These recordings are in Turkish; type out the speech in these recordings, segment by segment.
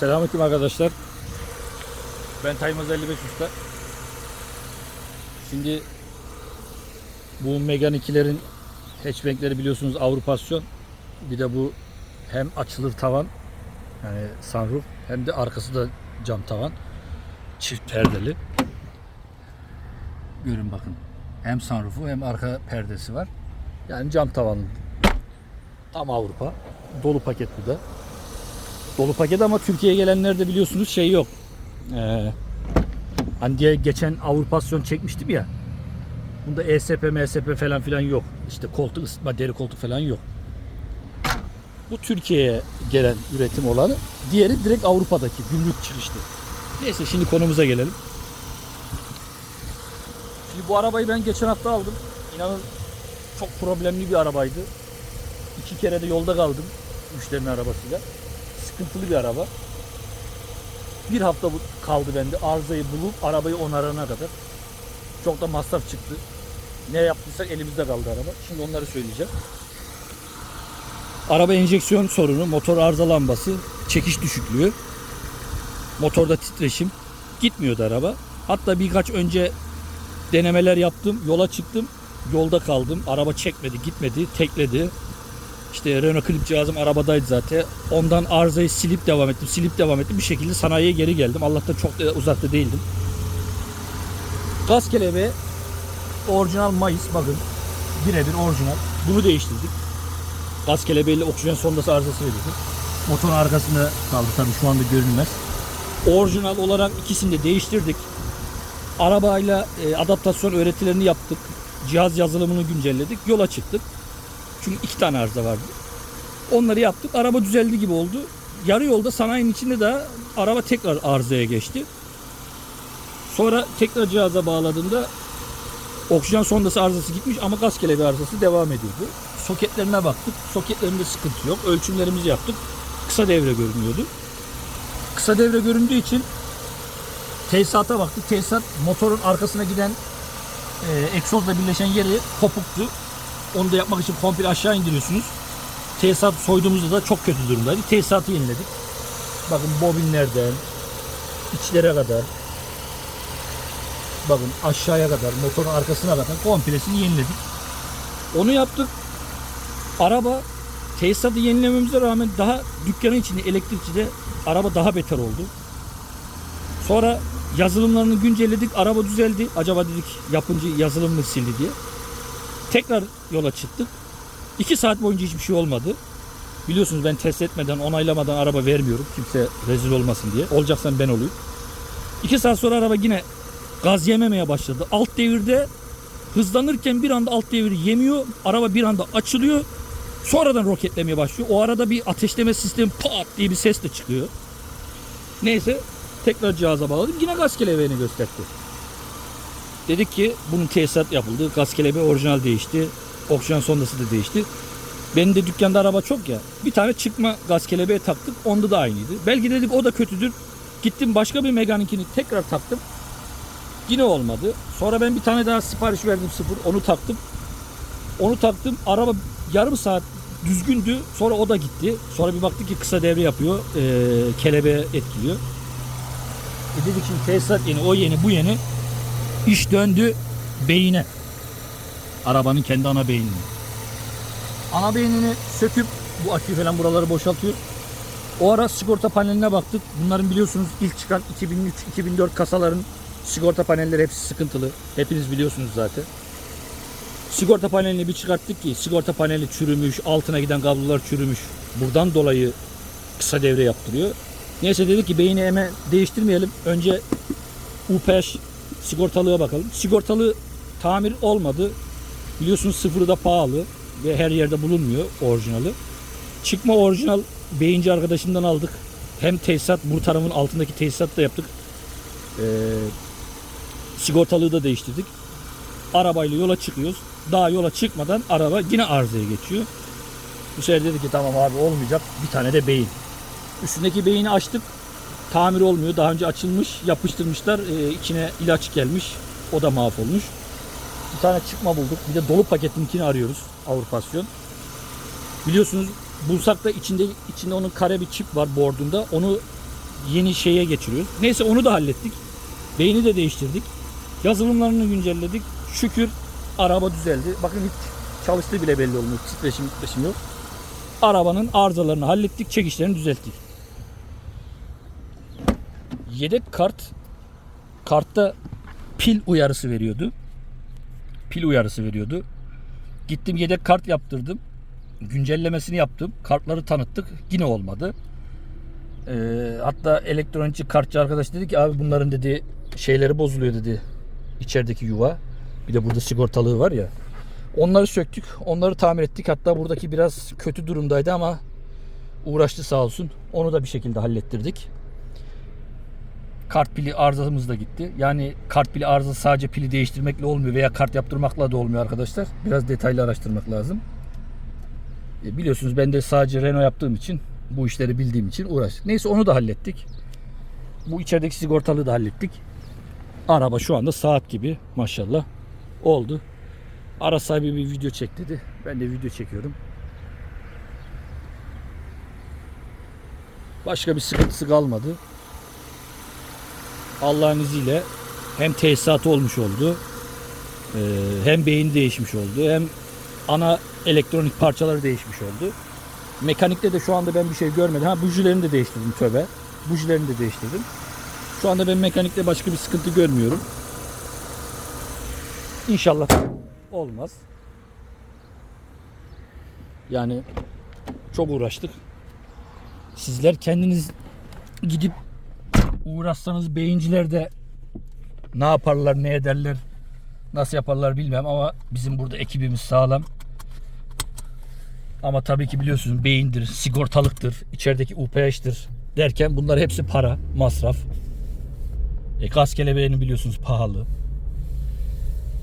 Selamünaleyküm arkadaşlar. Ben Taymaz 55 Usta. Şimdi bu Megane 2'lerin hatchbackleri biliyorsunuz Avrupasyon. Bir de bu hem açılır tavan yani sunroof hem de arkası da cam tavan. Çift perdeli. Görün bakın. Hem sunroofu hem arka perdesi var. Yani cam tavanlı. Tam Avrupa. Dolu paket bu da. Dolu paket ama Türkiye'ye gelenlerde biliyorsunuz şey yok. Ee, hani diye geçen Avrupasyon çekmiştim ya. Bunda ESP, MSP falan filan yok. İşte koltuk ısıtma, deri koltuk falan yok. Bu Türkiye'ye gelen üretim olanı. Diğeri direkt Avrupa'daki gümrük çıkışlı. Neyse şimdi konumuza gelelim. Şimdi bu arabayı ben geçen hafta aldım. İnanın çok problemli bir arabaydı. İki kere de yolda kaldım müşterinin arabasıyla. Sıkıntılı bir araba. Bir hafta kaldı bende arızayı bulup arabayı onarana kadar. Çok da masraf çıktı. Ne yaptıysak elimizde kaldı araba. Şimdi onları söyleyeceğim. Araba enjeksiyon sorunu, motor arıza lambası, çekiş düşüklüğü, motorda titreşim. Gitmiyordu araba. Hatta birkaç önce denemeler yaptım, yola çıktım, yolda kaldım. Araba çekmedi, gitmedi, tekledi. İşte Renault klip cihazım arabadaydı zaten. Ondan arızayı silip devam ettim. Silip devam ettim. Bir şekilde sanayiye geri geldim. Allah'tan çok da uzakta değildim. Gaz kelebeği orijinal Mayıs bakın. Birebir orijinal. Bunu değiştirdik. Gaz kelebeğiyle oksijen sondası arızası veriyorduk. Motorun arkasında kaldı tabii şu anda görünmez. Orijinal olarak ikisini de değiştirdik. Arabayla e, adaptasyon öğretilerini yaptık. Cihaz yazılımını güncelledik. Yola çıktık. Çünkü iki tane arıza vardı. Onları yaptık. Araba düzeldi gibi oldu. Yarı yolda sanayinin içinde de araba tekrar arızaya geçti. Sonra tekrar cihaza bağladığımda oksijen sondası arızası gitmiş ama gaz kelebeği arızası devam ediyordu. Soketlerine baktık. Soketlerinde sıkıntı yok. Ölçümlerimizi yaptık. Kısa devre görünüyordu. Kısa devre göründüğü için tesisata baktık. Tesisat motorun arkasına giden e, egzozla birleşen yeri kopuktu. Onu da yapmak için komple aşağı indiriyorsunuz. Tesisat soyduğumuzda da çok kötü durumdaydı. Tesisatı yeniledik. Bakın bobinlerden içlere kadar bakın aşağıya kadar motorun arkasına kadar komplesini yeniledik. Onu yaptık. Araba tesisatı yenilememize rağmen daha dükkanın içinde elektrikçide araba daha beter oldu. Sonra yazılımlarını güncelledik. Araba düzeldi. Acaba dedik yapımcı yazılım mı sildi diye. Tekrar yola çıktık. 2 saat boyunca hiçbir şey olmadı. Biliyorsunuz ben test etmeden, onaylamadan araba vermiyorum. Kimse rezil olmasın diye. Olacaksan ben olayım. 2 saat sonra araba yine gaz yememeye başladı. Alt devirde hızlanırken bir anda alt deviri yemiyor. Araba bir anda açılıyor. Sonradan roketlemeye başlıyor. O arada bir ateşleme sistemi pat diye bir ses de çıkıyor. Neyse tekrar cihaza bağladım. Yine gaz kelebeğini gösterdi. Dedik ki bunun tesisat yapıldı. Gaz kelebeği orijinal değişti. Oksijen sondası da değişti. Benim de dükkanda araba çok ya. Bir tane çıkma gaz kelebeği taktık. Onda da aynıydı. Belki dedik o da kötüdür. Gittim başka bir Megane'inkini tekrar taktım. Yine olmadı. Sonra ben bir tane daha sipariş verdim sıfır. Onu taktım. Onu taktım. Araba yarım saat düzgündü. Sonra o da gitti. Sonra bir baktık ki kısa devre yapıyor. Ee, kelebeğe etkiliyor. E dedik şimdi tesisat yeni, o yeni, bu yeni. İş döndü beyine. Arabanın kendi ana beynine. Ana beynini söküp bu aküyü falan buraları boşaltıyor. O ara sigorta paneline baktık. Bunların biliyorsunuz ilk çıkan 2003-2004 kasaların sigorta panelleri hepsi sıkıntılı. Hepiniz biliyorsunuz zaten. Sigorta panelini bir çıkarttık ki sigorta paneli çürümüş, altına giden kablolar çürümüş. Buradan dolayı kısa devre yaptırıyor. Neyse dedik ki beyni hemen değiştirmeyelim. Önce UPH sigortalığa bakalım. Sigortalı tamir olmadı. Biliyorsunuz sıfırı da pahalı ve her yerde bulunmuyor orijinali. Çıkma orijinal beyinci arkadaşımdan aldık. Hem tesisat bu tarafın altındaki tesisat da yaptık. Ee, sigortalığı da değiştirdik. Arabayla yola çıkıyoruz. Daha yola çıkmadan araba yine arızaya geçiyor. Bu sefer dedik ki tamam abi olmayacak. Bir tane de beyin. Üstündeki beyni açtık. Tamir olmuyor. Daha önce açılmış, yapıştırmışlar. Ee, içine ilaç gelmiş. O da mahvolmuş. Bir tane çıkma bulduk. Bir de dolu paketininkini arıyoruz. Avrupasyon. Biliyorsunuz bulsak da içinde içinde onun kare bir çip var bordunda. Onu yeni şeye geçiriyoruz. Neyse onu da hallettik. Beyni de değiştirdik. Yazılımlarını güncelledik. Şükür araba düzeldi. Bakın hiç çalıştığı bile belli olmuyor. Titreşim, titreşim yok. Arabanın arızalarını hallettik. Çekişlerini düzelttik. Yedek kart kartta pil uyarısı veriyordu. Pil uyarısı veriyordu. Gittim yedek kart yaptırdım. Güncellemesini yaptım. Kartları tanıttık. Yine olmadı. Ee, hatta elektronikçi kartçı arkadaş dedi ki abi bunların dedi şeyleri bozuluyor dedi. İçerideki yuva. Bir de burada sigortalığı var ya. Onları söktük. Onları tamir ettik. Hatta buradaki biraz kötü durumdaydı ama uğraştı sağ olsun. Onu da bir şekilde hallettirdik. Kart pili arızamız da gitti. Yani kart pili arızası sadece pili değiştirmekle olmuyor veya kart yaptırmakla da olmuyor arkadaşlar. Biraz detaylı araştırmak lazım. E, biliyorsunuz ben de sadece Renault yaptığım için bu işleri bildiğim için uğraştık. Neyse onu da hallettik. Bu içerideki sigortalığı da hallettik. Araba şu anda saat gibi maşallah oldu. Ara sahibi bir video çek dedi. Ben de video çekiyorum. Başka bir sıkıntısı kalmadı. Allah'ın izniyle hem tesisatı olmuş oldu. e, Hem beyin değişmiş oldu. Hem ana elektronik parçaları değişmiş oldu. Mekanikte de şu anda ben bir şey görmedim. Ha bujilerini de değiştirdim töbe. Bujilerini de değiştirdim. Şu anda ben mekanikte başka bir sıkıntı görmüyorum. İnşallah olmaz. Yani çok uğraştık. Sizler kendiniz gidip uğraşsanız beyinciler de ne yaparlar, ne ederler, nasıl yaparlar bilmem ama bizim burada ekibimiz sağlam. Ama tabii ki biliyorsunuz beyindir, sigortalıktır, içerideki UPH'tir derken bunlar hepsi para, masraf. E, gaz kelebeğini biliyorsunuz pahalı.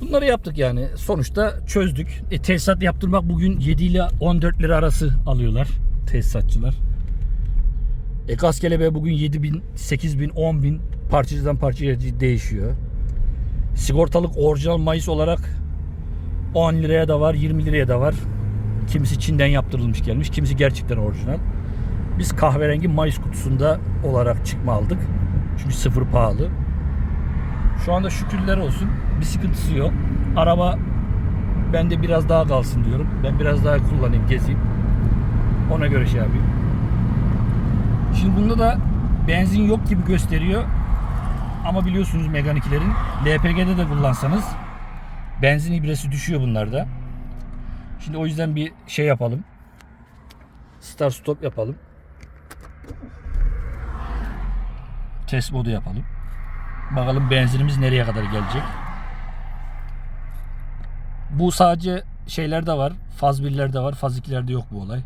Bunları yaptık yani. Sonuçta çözdük. E, tesisat yaptırmak bugün 7 ile 14 lira arası alıyorlar tesisatçılar. E, kelebeği bugün 7 bin, 8 bin, 10 bin parçacıdan parçaya değişiyor. Sigortalık orijinal mayıs olarak 10 liraya da var, 20 liraya da var. Kimisi Çin'den yaptırılmış gelmiş, kimisi gerçekten orijinal. Biz kahverengi mayıs kutusunda olarak çıkma aldık. Çünkü sıfır pahalı. Şu anda şükürler olsun bir sıkıntısı yok. Araba bende biraz daha kalsın diyorum. Ben biraz daha kullanayım, gezeyim. Ona göre şey yapayım. Şimdi bunda da benzin yok gibi gösteriyor. Ama biliyorsunuz mekanikilerin LPG'de de kullansanız benzin ibresi düşüyor bunlarda. Şimdi o yüzden bir şey yapalım. Start stop yapalım. Test modu yapalım. Bakalım benzinimiz nereye kadar gelecek. Bu sadece şeylerde var. Faz 1'lerde var. Faz 2'lerde yok bu olay.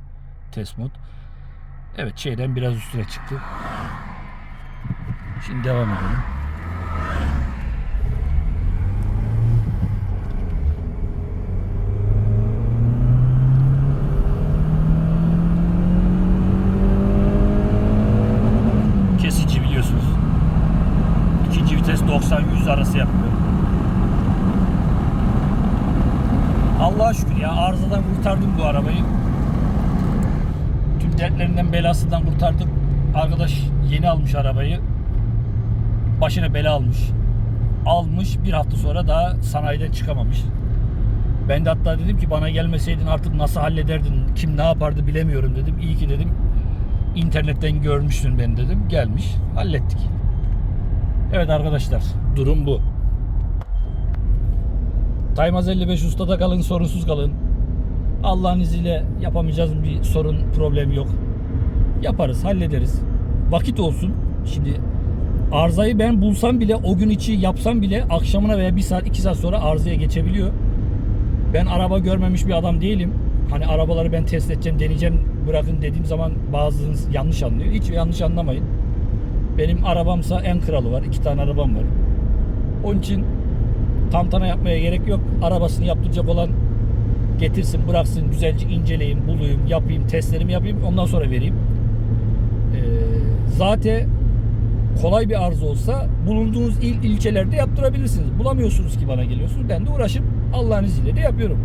Test mod. Evet şeyden biraz üstüne çıktı. Şimdi devam edelim. Kesici biliyorsunuz. İkinci vites 90-100 arası yapıyor. Allah'a şükür ya arızadan kurtardım bu arabayı. Dertlerinden belasından kurtardım. Arkadaş yeni almış arabayı. Başına bela almış. Almış bir hafta sonra daha sanayiden çıkamamış. Ben de hatta dedim ki bana gelmeseydin artık nasıl hallederdin, kim ne yapardı bilemiyorum dedim. İyi ki dedim internetten görmüşsün beni dedim. Gelmiş, hallettik. Evet arkadaşlar, durum bu. Taymaz 55 ustada kalın, sorunsuz kalın. Allah'ın izniyle yapamayacağız bir sorun, problem yok. Yaparız, hallederiz. Vakit olsun. Şimdi arızayı ben bulsam bile o gün içi yapsam bile akşamına veya bir saat iki saat sonra arızaya geçebiliyor. Ben araba görmemiş bir adam değilim. Hani arabaları ben test edeceğim, deneyeceğim, bırakın dediğim zaman bazınız yanlış anlıyor. Hiç yanlış anlamayın. Benim arabamsa en kralı var. iki tane arabam var. Onun için tantana yapmaya gerek yok. Arabasını yaptıracak olan getirsin, bıraksın, güzelce inceleyeyim, bulayım, yapayım, testlerimi yapayım. Ondan sonra vereyim. Ee, zaten kolay bir arıza olsa bulunduğunuz il ilçelerde yaptırabilirsiniz. Bulamıyorsunuz ki bana geliyorsunuz. Ben de uğraşıp Allah'ın izniyle de yapıyorum.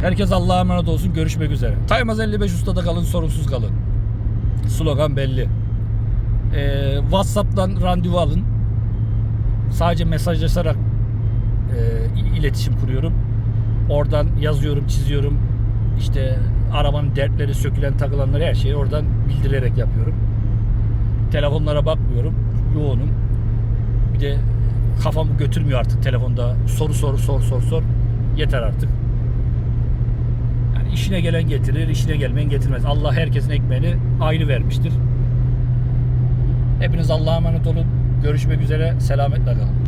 Herkes Allah'a emanet olsun. Görüşmek üzere. Taymaz 55 Usta'da kalın, sorunsuz kalın. Slogan belli. Ee, WhatsApp'tan randevu alın. Sadece mesajlaşarak iletişim kuruyorum. Oradan yazıyorum, çiziyorum. İşte arabanın dertleri, sökülen, takılanları her şeyi oradan bildirerek yapıyorum. Telefonlara bakmıyorum. Yoğunum. Bir de kafamı götürmüyor artık telefonda. Soru soru sor sor sor. Yeter artık. Yani işine gelen getirir, işine gelmeyen getirmez. Allah herkesin ekmeğini ayrı vermiştir. Hepiniz Allah'a emanet olun. Görüşmek üzere. Selametle kalın.